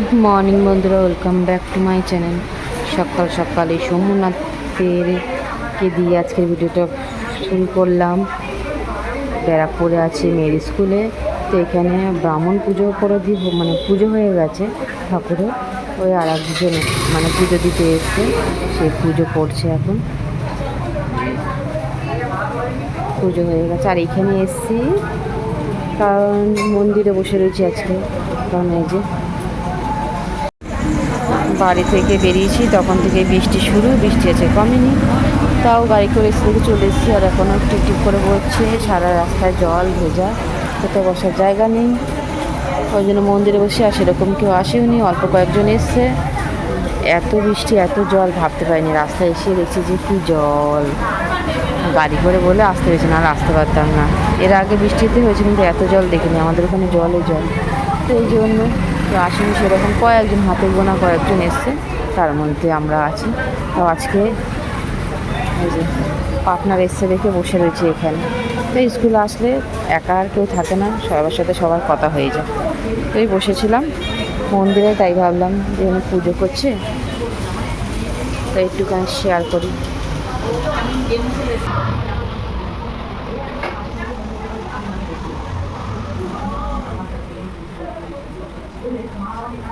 Good morning বন্ধুরা welcome back to my channel সকাল সকালে সোমনাথের কে দিয়ে আজকের ভিডিওটা শুরু করলাম। ব্যারাকপুরে আছে মেয়ের স্কুলে, তো এখানে ব্রাহ্মণ পুজো করে দিয়ে মানে পুজো হয়ে গেছে ঠাকুরের। ওই আর একজন মানে পুজো দিতে এসছে, সে পুজো করছে এখন। পুজো হয়ে গেছে। আর এখানে এসছি, কারণ মন্দিরে বসে রয়েছি আজকে, কারণ এই যে বাড়ি থেকে বেরিয়েছি, তখন থেকে বৃষ্টি শুরু, বৃষ্টি আছে কমেনি। তাও গাড়ি করে এসে চলে এসেছি আর এখনও টিপ করে পড়ছে সারা রাস্তায় জল ভেজা, কোথাও বসার জায়গা নেই। ওই জন্য মন্দিরে বসে আর সেরকম কেউ আসেওনি, অল্প কয়েকজন এসছে। এত বৃষ্টি, এত জল, ভাবতে পারিনি। রাস্তায় এসে দেখছি যে কী জল। গাড়ি করে বলে আসতে হয়েছে না আর আসতে পারতাম না। এর আগে বৃষ্টিতে হয়েছে কিন্তু এত জল দেখিনি, আমাদের ওখানে জলে জল। তো এই জন্য তো আসেনি সেরকম। কয়েকজন হাতে গোনা কয়েকজন এসছে, তার মধ্যে আমরা আছি। তো আজকে এই যে পার্টনার এসছে দেখে বসে রয়েছে এখানে। তো স্কুলে আসলে একা আর কেউ থাকে না, সবার সাথে সবার কথা হয়ে যায়। তো এই বসেছিলাম মন্দিরে, তাই ভাবলাম যে পুজো করছে। তো একটুখানি শেয়ার করি।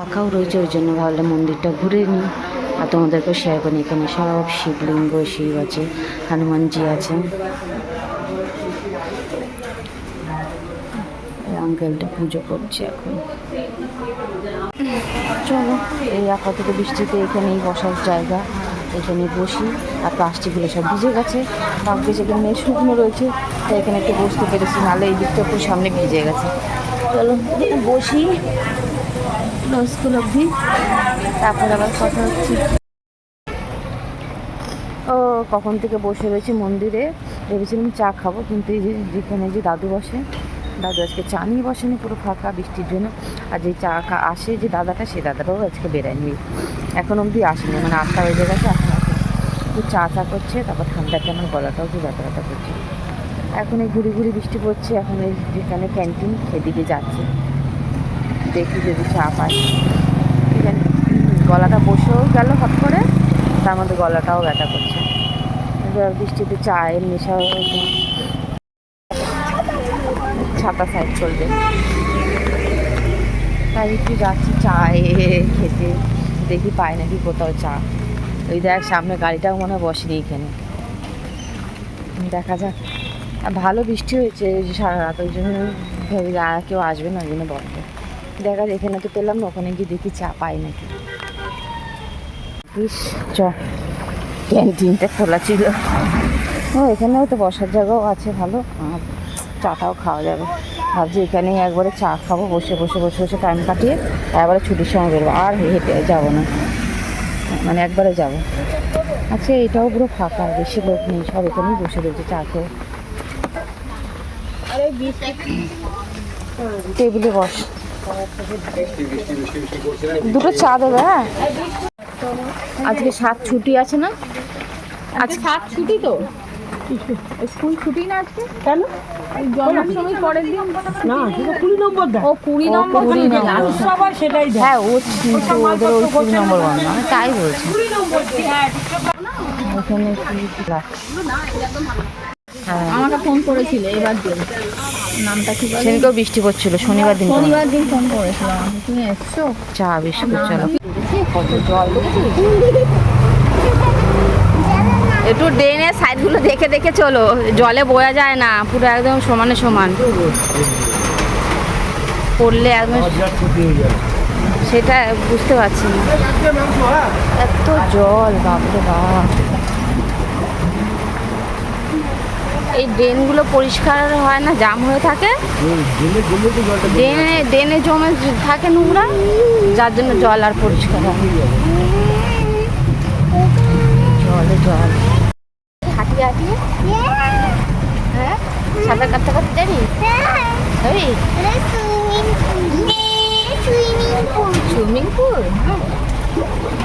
ফাঁকাও রয়েছে, ওই জন্য ভাবলাম মন্দিরটা ঘুরে নিই। আর তোমাদেরকে শেয়ার করি, এখানে সব শিবলিঙ্গ, শিব আছে, হনুমানজি আছে। আঙ্কেলটা পুজো করছে এখন। চলো, এই আপাতত বৃষ্টিতে এখানেই বসার জায়গা, এখানে বসি। আর প্লাস্টিকগুলো সব ভিজে গেছে। ভাগ্যে সেখানে শুকনো রয়েছে, তাই এখানে একটু বসতে পেরেছি, নাহলে এই দিকটা পুরো সামনে ভিজে গেছে। চলো। বসি। স্কুল অবধি। তারপর আবার কথা হচ্ছে। ও, কখন থেকে বসে রয়েছি মন্দিরে। ভেবেছিলাম চা খাব, কিন্তু এই যে যেখানে যে দাদু বসে, দাদু আজকে চা নিয়ে বসেনি, পুরো ফাঁকা বৃষ্টির জন্য। আর যে চা আসে যে দাদাটা সেই দাদাটাও আজকে বেরায়নি। এখন অবধি আসেনি মানে আটটা বেজে গেছে, এখন চা চা করছে, তারপর ঠান্ডাতে আমার গলাটাও যে ব্যথা ব্যথা করছে। এখন এই ঘুরি ঘুরি বৃষ্টি পড়ছে, এখন এই যেখানে ক্যান্টিন সেদিকে যাচ্ছে। দেখি যদি চা পাই। গলাটা বসেও গেল হট করে, তার মধ্যে গলাটাও ব্যথা করছে। বৃষ্টিতে চায়ের নেশা ছাতা সাইড চলবে। তাই একটু যাচ্ছি চায়ে খেতে। দেখি পাই নাকি কোথাও চা। ওই দেখ, সামনে গাড়িটাও মনে হয় বসেনি এখানে। দেখা যাক। ভালো বৃষ্টি হয়েছে সারা রাত, ওই জন্য ভেবে কেউ আসবে না, ওই জন্য বন্ধ। দেখা যায় এখানে তো পেলাম না, ওখানে গিয়ে দেখি চা পাই নাকি। ইস, চ। ক্যান্টিনটা খোলা ছিল। ও, এখানেও তো বসার জায়গাও আছে, ভালো। আর চাটাও খাওয়া যাবে। ভাবছি এখানেই একবারে চা খাব, বসে বসে বসে বসে টাইম কাটিয়ে একবারে ছুটির সময় বেরোবো আর হেঁটে যাব না। মানে একবারে যাব। আচ্ছা এটাও পুরো ফাঁকা, বেশি লোক নেই, সব এখানেই বসে রয়েছে, চা খেয়ে। টেবিলে বস দুটো চা দেবে হ্যাঁ আজকে সাত ছুটি আছে না আজকে সাত ছুটি তো স্কুল ছুটি না আজকে কেন জন্মাষ্টমী পরের দিন না সেটা কুড়ি নম্বর দেয় ও কুড়ি নম্বর কুড়ি নম্বর। সবার সেটাই দেয় হ্যাঁ ও কিন্তু ওদের ওই কুড়ি নম্বর আমি তাই বলছি এখানে কি ক্লাস হ্যাঁ আমাকে ফোন করেছিল এবার দিন। নামটা কি বলে? সেদিনকেও বৃষ্টি পড়ছিল শনিবার দিন শনিবার দিন ফোন করেছিল তুমি এসছো? চা কত জল একটু ড্রেনের সাইডগুলো দেখে দেখে চলো। জলে বোয়া যায় না পুরো একদম সমানে সমান। পড়লে একদম সেটা বুঝতে পারছি না। এত জল বাপরে বাপ। এই ড্রেনগুলো পরিষ্কার হয় না জাম হয়ে থাকে। ড্রেনে ড্রেনে জমে থাকে নোংরা যার জন্য জল আর পরিষ্কার হয় জলে জল। হাঁটিয়ে হাঁটিয়ে। হ্যাঁ সাঁতার কাটতে কাটতে যাবি যাবি সুইমিং পুল?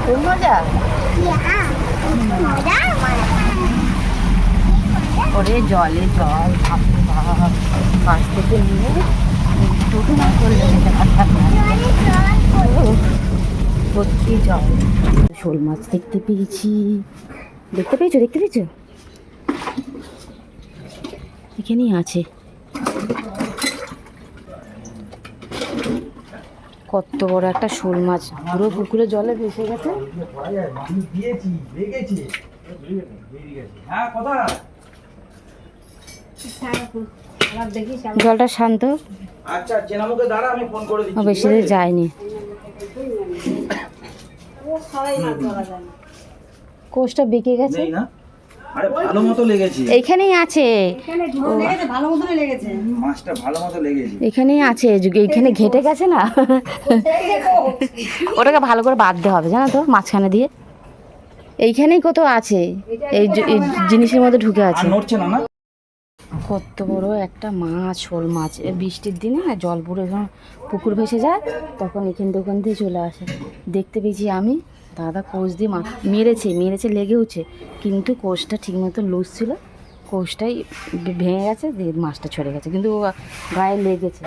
খুব মজা। ওরে জলে জল বাপরে বাপ পাশ থেকে নিয়ে টোটো না করলে যেতে পারতাম জল। শোল মাছ দেখতে পেয়েছি। দেখতে পেয়েছ দেখতে পেয়েছ? এখানেই আছে। কত বড় একটা শোল মাছ। পুরো পুকুরে জলে ভেসে গেছে। দিয়েছি হ্যাঁ কোথায়? জলটা শান্ত। আচ্ছা চেনামুখে দাঁড়া আমি ফোন করে দিচ্ছি বেশি দূর যায়নি। কোষটা বেঁকে গেছে? না? আরে ভালো মতো লেগেছে। এইখানেই আছে। ভালো মতনই লেগেছে। মাছটা ভালো মতো লেগেছে। এখানেই আছে যে- এইখানে ঘেটে গেছে না? ওটাকে ভালো করে বাঁধতে হবে জানো তো মাঝখানে দিয়ে। এইখানেই কত আছে। এই জিনিসের মধ্যে ঢুকে আছে। নড়ছে না না? কত বড় একটা মাছ, শোল মাছ। বৃষ্টির দিনে না জল পুরো যখন পুকুর ভেসে যায়, তখন এখান ওখান দিয়ে চলে আসে। দেখতে পেয়েছি আমি, দাদা কোষ দিয়ে মাছ মেরেছে মেরেছে, লেগেওছে। কিন্তু কোষটা ঠিকমতো লুজ ছিল। কোষটাই ভেঙে গেছে, দিয়ে মাছটা ছড়ে গেছে। কিন্তু ও গায়ে লেগেছে।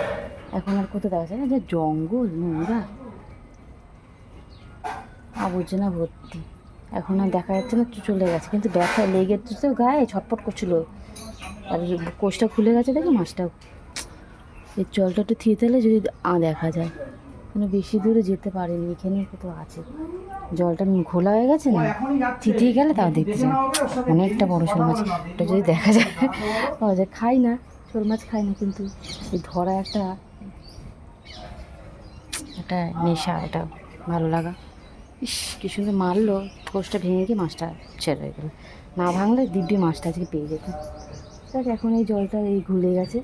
এখন আর কোথাও দেখা যায় না যে জঙ্গল, নোংরা। আবর্জনা ভর্তি। এখন আর দেখা যাচ্ছে না, চলে গেছে। কিন্তু ব্যথা লেগে তো গায়ে ছটপট করছিল। আর কোষটা খুলে গেছে, দেখে মাছটা এই জলটা একটু থিয়ে তাহলে যদি আ দেখা যায়। কোনো বেশি দূরে যেতে পারেনি এখানে কোথাও আছে। জলটা ঘোলা হয়ে গেছে না, থিতিয়ে গেলে তাও দেখতে যায় অনেকটা বড় শোল মাছ, ওটা যদি দেখা যায় পাওয়া যায় খাই না, শোল মাছ খাই না, কিন্তু এই ধরা একটা একটা নেশা এটা ভালো লাগা। ইস, কি সুন্দর মারলো কোষটা ভেঙে গিয়ে মাছটা ছেড়ে হয়ে গেল। না ভাঙলে দিব্যি মাছটা আজকে পেয়ে যেত দেখ এখন এই জলটা এই ঘুলে গেছে।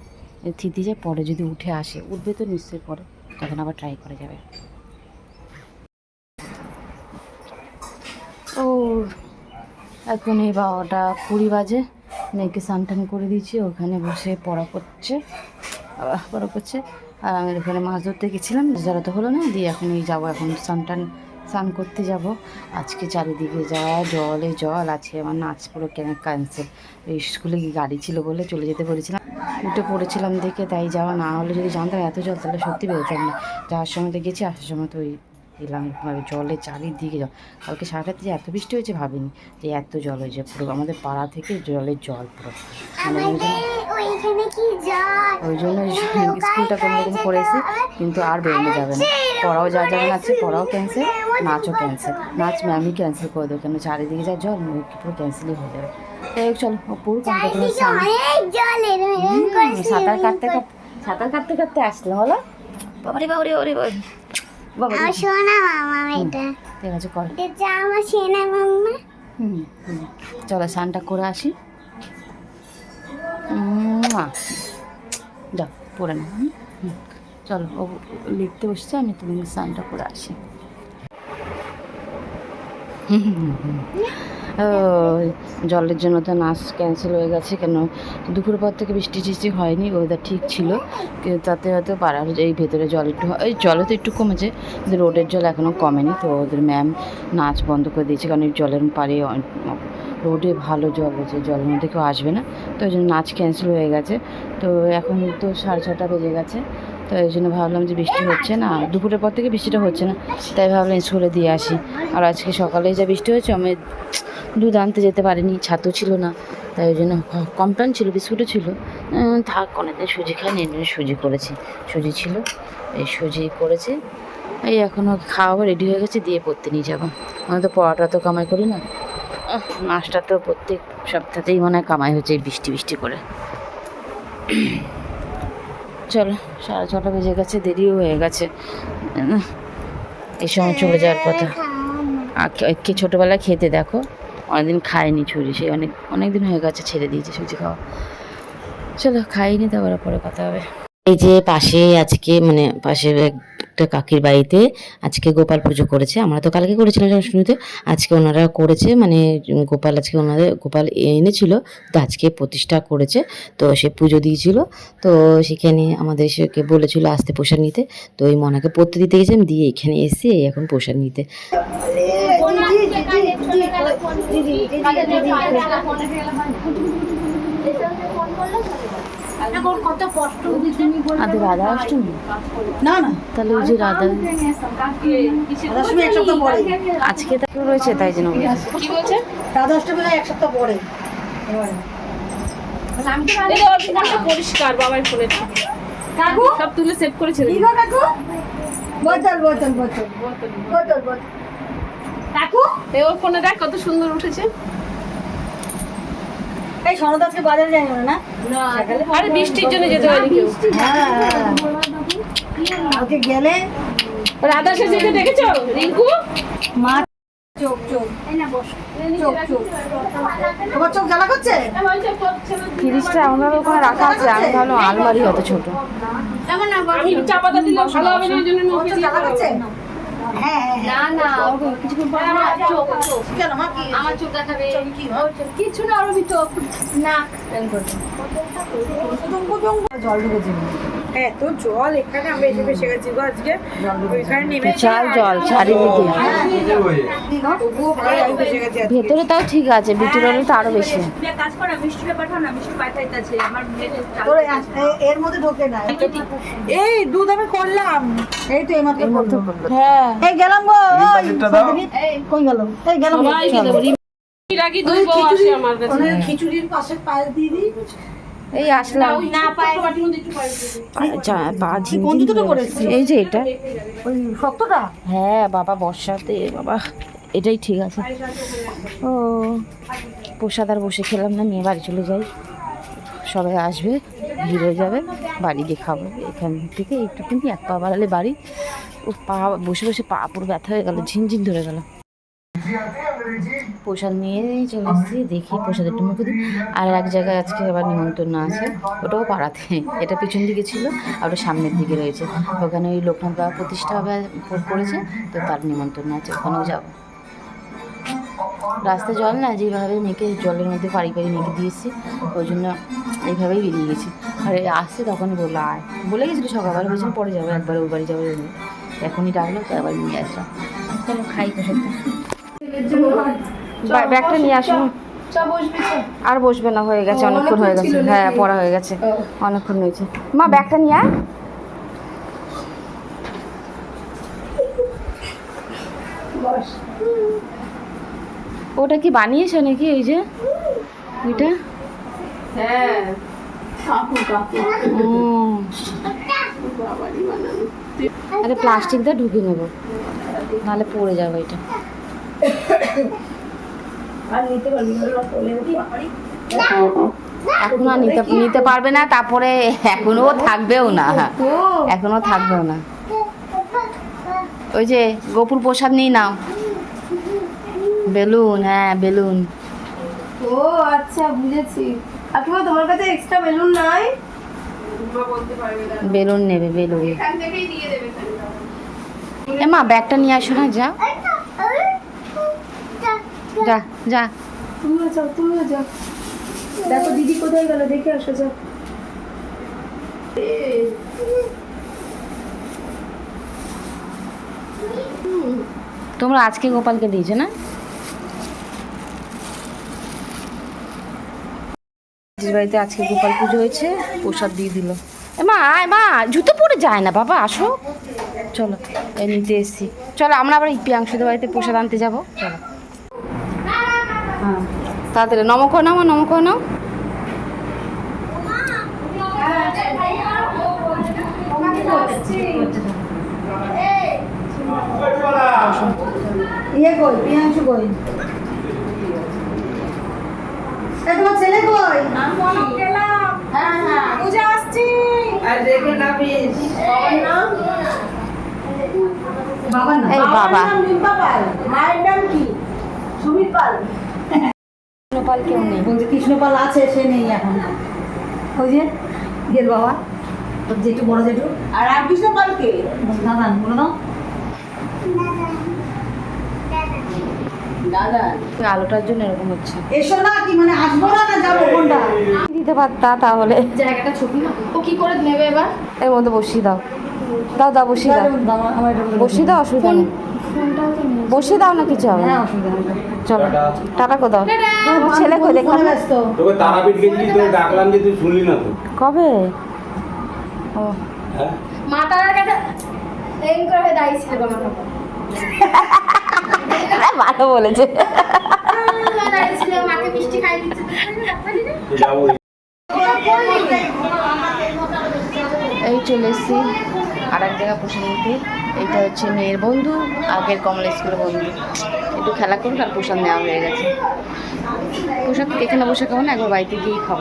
থিতি যায় পরে যদি উঠে আসে, উঠবে তো নিশ্চয়ই পরে। তখন আবার ট্রাই করা যাবে। ও, এখন এই বারোটা কুড়ি বাজে। মেয়েকে স্নান করে দিয়েছি, ওখানে বসে পড়া করছে। পড়া করছে। আর আমি ওখানে মাছ ধরতে গেছিলাম, যারা তো হলো না, দিয়ে এখন এই যাব এখন স্নান স্নান করতে যাব। আজকে চারিদিকে যা জলে জল আছে আমার নাচ পুরো কেন ক্যান্সেল এই স্কুলে গাড়ি ছিল বলে চলে যেতে বলেছিলাম। উঠে পড়েছিলাম দেখে তাই যাওয়া না হলে যদি জানতাম এত জল তাহলে সত্যি বেরোতাম না। যাওয়ার সময় তো গেছি আসার সময় তো ওই এলাম মানে জলে চারিদিকে জল। কালকে সারাটাতে যে এত বৃষ্টি হয়েছে ভাবিনি যে এত জল হয়েছে পুরো আমাদের পাড়া থেকে জলের জল পুরো। মানে ওই জন্য- ওই জন্য স্কুলটা কোনো রকম করেছি কিন্তু আর বেরোনো যাবে না। পড়াও যা না আছে পড়াও ক্যান্সেল নাচও ক্যান্সেল নাচ ম্যামই ক্যান্সেল করে দেবো কেন? চারিদিকে যা জল পুরো ক্যান্সেলই হয়ে যাবে। তাই চলো পুরো সাঁতার কাটতে কাটতে সাঁতার কাটতে কাটতে আসলাম হলো? বাবারে বাবারে বাবারে মামা এটা। ঠিক আছে কর। এটা আমার সোনা মামা। হুম হুম। চলো স্নানটা করে আসি। পড়ে না হুম? চলো, ও লিখতে বসছে, আমি তুমি স্নানটা করে আসি। জলের জন্য তো নাচ ক্যান্সেল হয়ে গেছে কেন? দুপুর পর থেকে বৃষ্টি টিষ্টি হয়নি ওয়েদার ঠিক ছিল। তাতে হয়তো পাড়ার এই ভেতরে জল একটু এই জলে তো একটু কমেছে, কিন্তু রোডের জল এখনও কমেনি, তো ওদের ম্যাম নাচ বন্ধ করে দিয়েছে, কারণ এই জলের পাড়ে রোডে ভালো জল হয়েছে জলের মধ্যে কেউ আসবে না, তো ওই জন্য নাচ ক্যান্সেল হয়ে গেছে। তো এখন তো সাড়ে ছটা বেজে গেছে তো এই জন্য ভাবলাম যে বৃষ্টি হচ্ছে না, দুপুরের পর থেকে বৃষ্টিটা হচ্ছে না, তাই ভাবলাম স্কুলে দিয়ে আসি। আর আজকে সকালে যা বৃষ্টি হয়েছে, আমি দুধ আনতে যেতে পারিনি, ছাতু ছিল না, তাই ওই জন্য কমপ্লেন ছিল, বিস্কুটও ছিল। থাক, অনেকদিন সুজি খাইনি, এই জন্য সুজি করেছি। সুজি ছিল, এই সুজি করেছি, এই এখনও খাওয়া রেডি হয়ে গেছে, দিয়ে পড়তে নিয়ে যাব। আমি তো পড়াটা তো কামাই করি না। নাচটা তো প্রত্যেক সপ্তাহতেই মনে হয় কামাই হচ্ছে বৃষ্টি বৃষ্টি করে। চলো, সাড়ে ছটা বেজে গেছে, দেরিও হয়ে গেছে। এই সময় চলে যাওয়ার কথা। কে ছোটোবেলায় খেতে দেখো, অনেকদিন খায়নি ছুরি, সে অনেক অনেক দিন হয়ে গেছে ছেড়ে দিয়েছে সুজি খাওয়া। চলো, খাইনি, তারপরে, পরে কথা হবে। এই যে পাশে আজকে মানে পাশে একটা কাকির বাড়িতে আজকে গোপাল পুজো করেছে। আমরা তো কালকে করেছিলাম জন্মাষ্টমীতে আজকে ওনারা করেছে মানে গোপাল আজকে ওনাদের, গোপাল এনেছিল, তো আজকে প্রতিষ্ঠা করেছে, তো সে পুজো দিয়েছিল। তো সেখানে আমাদের সেকে বলেছিল আসতে প্রসাদ নিতে, তো ওই মনাকে পড়তে দিতে গেছিলাম দিয়ে এখানে এসে এখন প্রসাদ নিতে। আদের রাধা অষ্টমী? না না। তাহলে ওই যে রাধা রাধাষ্টমী এক সপ্তাহ পরে। আজকে তো রয়েছে তাই জন্য কি বলছে? রাধাষ্টমী এক সপ্তাহ পরে। পরিষ্কার বাবার ফোনে কাকু? সব তুলে সেভ করেছে কি গো কাকু? বোতল। বোতল বোতল। বোতল বোতল। কাকু? এই ওর ফোনে দেখ কত সুন্দর উঠেছে। এই সনদ আজকে বাজারে যাই না? না আরে বৃষ্টির জন্য যেতে পারি কেউ। হ্যাঁ কালকে গেলে রাধা সেজেকে দেখেছ? রিঙ্কু? মা চোখ চোখ। চোখ চোখ। তোমার চোখ জ্বালা করছে? ফ্রিজটা আমাদের ওখানে রাখা আছে আমি ভাবলাম আলমারি অত ছোট। চাপাতা দিলে ভালো হবে না ওই জন্য জ্বালা করছে? হ্যাঁ হ্যাঁ হ্যাঁ। না কিছুক্ষণ পর চোখ চোখ কেন আমার চোখ দেখাবে কিছু না চোখ না। জল ঢুকেছে। হ্যাঁ তো জল এখানে আমরা এসে ফেসে গেছি গো আজকে। ওইখানে নেমে চাল জল চারিদিকে। ভেতরে তাও ঠিক আছে ভিতরে তো আরও বেশি। কাজ করো মিষ্টিটা পাঠাও না মিষ্টি পাঠাইতেছে আমার এর মধ্যে ঢোকে না। এই দুধ আমি করলাম। এই তো এইমাত্র। করল। হ্যাঁ। এই গেলাম গো কই গেল? এই গেলাম আসে আমার কাছে খিচুড়ির পাশে পায়েস দিয়ে দিই। এই আসলাম। এই যে এটা। শক্তটা? হ্যাঁ বাবা বর্ষাতে বাবা। এটাই ঠিক আছে। ও প্রসাদ আর বসে খেলাম না নিয়ে বাড়ি চলে যাই। সবাই আসবে ভিড় হয়ে যাবে বাড়ি গিয়ে খাব। এখান থেকে একটু কিন্তু এক পা বাড়ালে বাড়ি। ও পা বসে বসে পা পুরো ব্যথা হয়ে গেল ঝিনঝিন ধরে গেল। প্রসাদ নিয়ে চলে এসেছি, দেখি প্রসাদ একটু মুখে দিই। আর এক জায়গায় আজকে আবার নিমন্ত্রণ আছে, ওটাও পাড়াতে। এটা পিছন দিকে ছিল, আর ওটা সামনের দিকে রয়েছে। ওখানে ওই লোকনাথ বাবা প্রতিষ্ঠা করেছে, তো তার নিমন্ত্রণ আছে, ওখানেও যাব। রাস্তায় জল না, যেভাবে মেয়েকে জলের মধ্যে পাড়ি পাড়ি মেয়েকে দিয়েছি ওই জন্য এইভাবেই বেরিয়ে গেছি। আর আসছে তখন বলল, আয়। বলে গেছিল সকালবেলা, বলছিল পরে যাব, একবার ওর বাড়ি যাব। এখনই ডাকলো তো আবার নিয়ে আসলাম। চলো, খাই বা- ব্যাগটা নিয়ে আসুন আর বসবে না হয়ে গেছে অনেকক্ষণ হয়ে গেছে। হ্যাঁ পড়া হয়ে গেছে। অনেকক্ষণ হয়েছে। মা ব্যাগটা নিয়ে আয়। ওটা কি বানিয়েছো নাকি ওই যে? ওইটা হ্যাঁ। আরে প্লাস্টিকটা দিয়ে ঢুকে নেব। নাহলে পড়ে যাবে এটা। এখন আর নিতে নিতে পারবে না তারপরে এখনও থাকবেও না। এখনও থাকবেও না। ওই যে গোপুর প্রসাদ নিয়ে নাও। বেলুন হ্যাঁ বেলুন। ও আচ্ছা বুঝেছি। কাকিমা তোমার কাছে এক্সট্রা বেলুন নাই? বেলুন নেবে বেলুন। এ মা ব্যাগটা নিয়ে আসো না যা যা যা। তুমিও যাও তুমিও যাও। দেখো দিদি কোথায় গেল দেখে আসো যাও। তোমরা আজকে গোপালকে দিয়েছ না? বাড়িতে আজকে গোপাল পুজো হয়েছে প্রসাদ দিয়ে দিল। মা আয় মা জুতো পরে যায় না বাবা আসো। চলো নিতে এসছি। চলো আমরা আবার এই প্রিয়াংশুদের বাড়িতে প্রসাদ আনতে যাব। চলো। তাড়াতাড়ি নমক নাও নমক নাও ইয়ে কই? প্রিয়াংশু কই? এই তোমার ছেলে কই? হ্যাঁ হ্যাঁ। পূজা আসছি। আর দেখে না পাল মায়ের নাম কি? সুমিত পাল। গোপাল কেউ নেই। বলছে কৃষ্ণপাল আছে সে নেই এখন। ওই যে গেল বাবা। তোর জেঠু বড় জেঠু। আর রামকৃষ্ণ পালকে দাদা বলে দাও। দাদা। আলোটার জন্য এরকম হচ্ছে। এসো না কি মানে আসব না না যাব কোনটা? দিতে পারতা তাহলে। জায়গাটা ছোট না? ও কি করে নেবে এবার? এর মধ্যে বসিয়ে দাও। দাও দাও বসিয়ে দাও। আমার বসিয়ে দাও অসুবিধা নেই। বসিয়ে দাও না কিছু হবে হ্যাঁ চলো টাটা। কো দাও। ছেলে কই দেখলাম? তোকে তারাপীঠ গেছিলি তোকে ডাকলাম যে তুই শুনলি না তো। কবে? ও। হ্যাঁ? মা তারার কাছে এই করে মা ভালো বলেছে। মাকে মিষ্টি খাই দিচ্ছে। এই চলে এসেছি। আর এক জায়গায় বসে নিতে। এইটা হচ্ছে মেয়ের বন্ধু, আগের কমলা স্কুলের বন্ধু। একটু খেলা করুক আর প্রসাদ নেওয়া হয়ে গেছে। প্রসাদ এখানে বসে খাব না, একবার বাড়িতে গিয়েই খাব।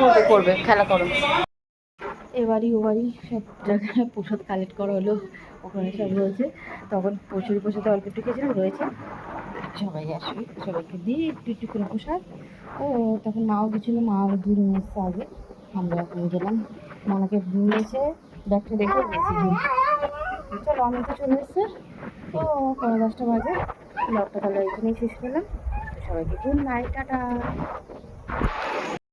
করবে করবে, খেলা করো। এবারই ওবারই সব জায়গায় প্রসাদ কালেক্ট করা হলো, ওখানে সব রয়েছে। তখন প্রচুর প্রসাদ অল্প একটু খেয়েছিলাম, রয়েছে। সবাই আসবে, সবাইকে দিয়ে একটু একটু করে প্রসাদ। ও, তখন মাও গেছিল মাও দূর নিয়ে এসছে আগে। আমরা গেলাম। মামাকে নিয়েছে ব্যাগটা দেখে গেছি। চলো, আমি তো চলে এসছে। তো পনেরো দশটা বাজে। ব্লগটা তাহলে এখানেই শেষ করলাম। সবাইকে গুড নাইট, টাটা।